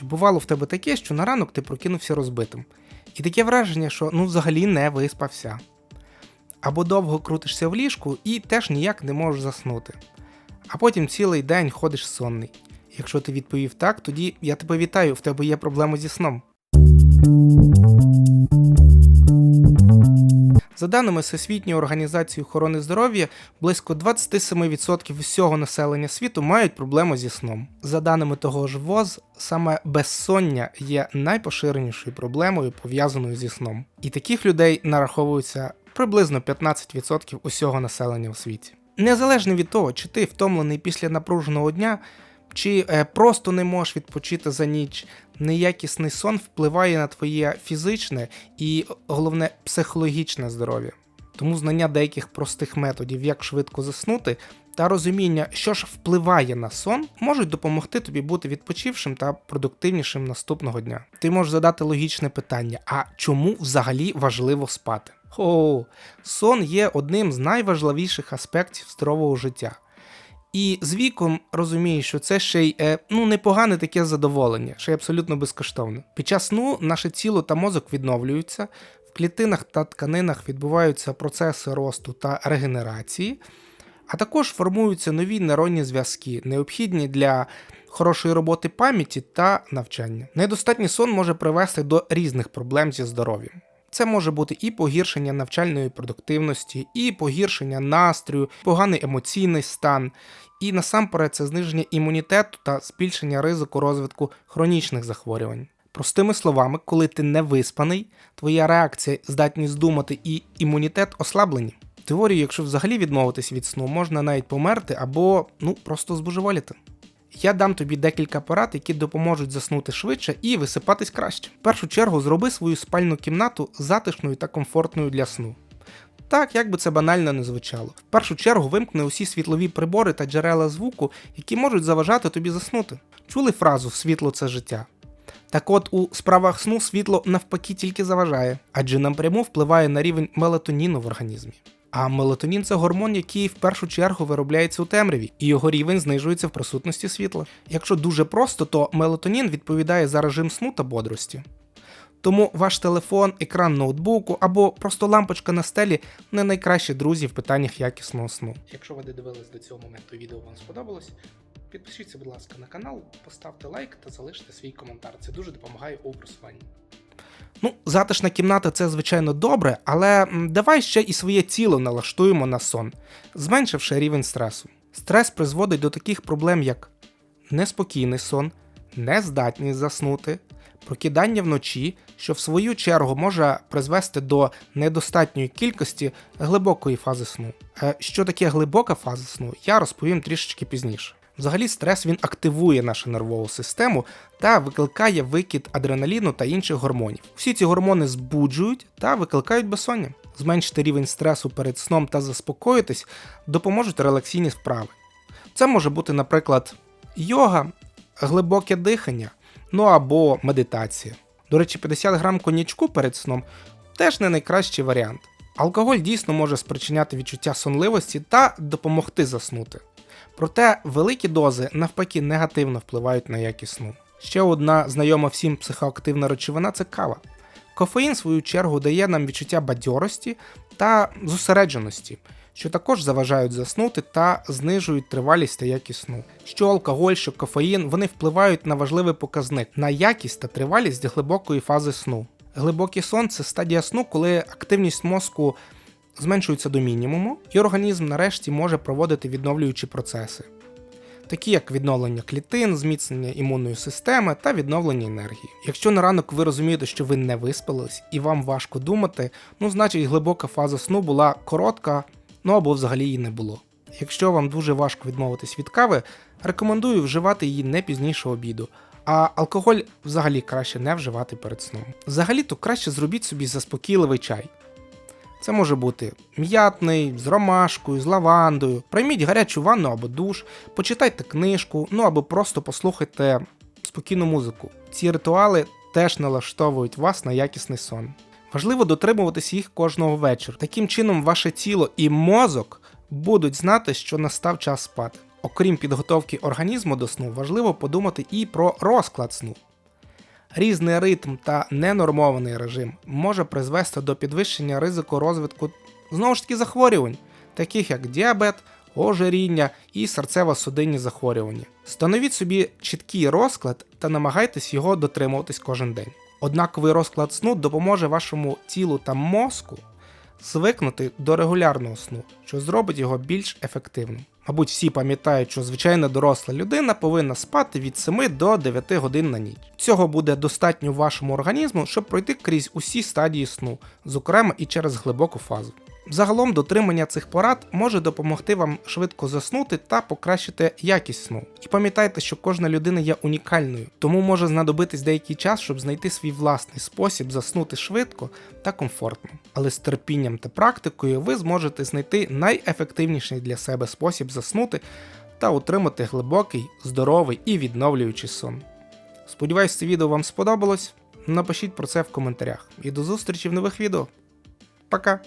Чи бувало в тебе таке, що на ранок ти прокинувся розбитим? І таке враження, що ну взагалі не виспався. Або довго крутишся в ліжку і теж ніяк не можеш заснути. А потім цілий день ходиш сонний. Якщо ти відповів так, тоді я тебе вітаю, в тебе є проблеми зі сном. За даними Всесвітньої організації охорони здоров'я, близько 27% всього населення світу мають проблему зі сном. За даними того ж ВОЗ, саме безсоння є найпоширенішою проблемою пов'язаною зі сном. І таких людей нараховується приблизно 15% усього населення у світі. Незалежно від того, чи ти втомлений після напруженого дня, чи е, просто не можеш відпочити за ніч, неякісний сон впливає на твоє фізичне і головне психологічне здоров'я. Тому знання деяких простих методів, як швидко заснути, та розуміння, що ж впливає на сон, можуть допомогти тобі бути відпочившим та продуктивнішим наступного дня. Ти можеш задати логічне питання: а чому взагалі важливо спати? О, сон є одним з найважливіших аспектів здорового життя. І з віком розумієш, що це ще й е, ну непогане таке задоволення, ще й абсолютно безкоштовне. Під час сну наше тіло та мозок відновлюються, в клітинах та тканинах відбуваються процеси росту та регенерації, а також формуються нові нейронні зв'язки, необхідні для хорошої роботи пам'яті та навчання. Недостатній сон може привести до різних проблем зі здоров'ям. Це може бути і погіршення навчальної продуктивності, і погіршення настрою, поганий емоційний стан, і насамперед це зниження імунітету та збільшення ризику розвитку хронічних захворювань. Простими словами, коли ти не виспаний, твоя реакція, здатність думати і імунітет ослаблені. В теорії, якщо взагалі відмовитись від сну, можна навіть померти або ну просто збожеволіти. Я дам тобі декілька порад, які допоможуть заснути швидше і висипатись краще. В першу чергу зроби свою спальну кімнату затишною та комфортною для сну. Так, як би це банально не звучало. В першу чергу вимкни усі світлові прибори та джерела звуку, які можуть заважати тобі заснути. Чули фразу світло це життя? Так от у справах сну світло навпаки тільки заважає, адже напряму впливає на рівень мелатоніну в організмі. А мелатонін це гормон, який в першу чергу виробляється у темряві, і його рівень знижується в присутності світла. Якщо дуже просто, то мелатонін відповідає за режим сну та бодрості. Тому ваш телефон, екран ноутбуку або просто лампочка на стелі не найкращі друзі в питаннях якісного сну. Якщо ви додивились до цього моменту відео вам сподобалось, підпишіться, будь ласка, на канал, поставте лайк та залиште свій коментар. Це дуже допомагає у просуванні. Ну, затишна кімната це звичайно добре, але давай ще і своє тіло налаштуємо на сон, зменшивши рівень стресу. Стрес призводить до таких проблем, як неспокійний сон, нездатність заснути, прокидання вночі, що в свою чергу може призвести до недостатньої кількості глибокої фази сну. Е, що таке глибока фаза сну, я розповім трішечки пізніше. Взагалі, стрес він активує нашу нервову систему та викликає викид адреналіну та інших гормонів. Всі ці гормони збуджують та викликають безсоння. Зменшити рівень стресу перед сном та заспокоїтись допоможуть релаксійні вправи. Це може бути, наприклад, йога, глибоке дихання, ну або медитація. До речі, 50 грам коньячку перед сном теж не найкращий варіант. Алкоголь дійсно може спричиняти відчуття сонливості та допомогти заснути. Проте великі дози навпаки негативно впливають на якість сну. Ще одна знайома всім психоактивна речовина це кава. Кофеїн, в свою чергу, дає нам відчуття бадьорості та зосередженості, що також заважають заснути та знижують тривалість та якість сну. Що алкоголь, що кофеїн, вони впливають на важливий показник на якість та тривалість глибокої фази сну. Глибокий сон це стадія сну, коли активність мозку зменшується до мінімуму, і організм нарешті може проводити відновлюючі процеси, такі як відновлення клітин, зміцнення імунної системи та відновлення енергії. Якщо на ранок ви розумієте, що ви не виспались і вам важко думати, ну значить глибока фаза сну була коротка, ну або взагалі її не було. Якщо вам дуже важко відмовитись від кави, рекомендую вживати її не пізніше обіду. А алкоголь взагалі краще не вживати перед сном. Взагалі-то краще зробіть собі заспокійливий чай. Це може бути м'ятний, з ромашкою, з лавандою. Прийміть гарячу ванну або душ, почитайте книжку, ну або просто послухайте спокійну музику. Ці ритуали теж налаштовують вас на якісний сон. Важливо дотримуватись їх кожного вечора. Таким чином, ваше тіло і мозок будуть знати, що настав час спати. Окрім підготовки організму до сну, важливо подумати і про розклад сну. Різний ритм та ненормований режим може призвести до підвищення ризику розвитку знову ж таки захворювань, таких як діабет, ожиріння і серцево-судинні захворювання. Становіть собі чіткий розклад та намагайтесь його дотримуватись кожен день. Однаковий розклад сну допоможе вашому тілу та мозку звикнути до регулярного сну, що зробить його більш ефективним. Мабуть, всі пам'ятають, що звичайна доросла людина повинна спати від 7 до 9 годин на ніч. Цього буде достатньо вашому організму, щоб пройти крізь усі стадії сну, зокрема і через глибоку фазу. Загалом дотримання цих порад може допомогти вам швидко заснути та покращити якість сну. І пам'ятайте, що кожна людина є унікальною, тому може знадобитись деякий час, щоб знайти свій власний спосіб заснути швидко та комфортно. Але з терпінням та практикою ви зможете знайти найефективніший для себе спосіб заснути та отримати глибокий, здоровий і відновлюючий сон. Сподіваюсь, це відео вам сподобалось. Напишіть про це в коментарях. І до зустрічі в нових відео. Пока!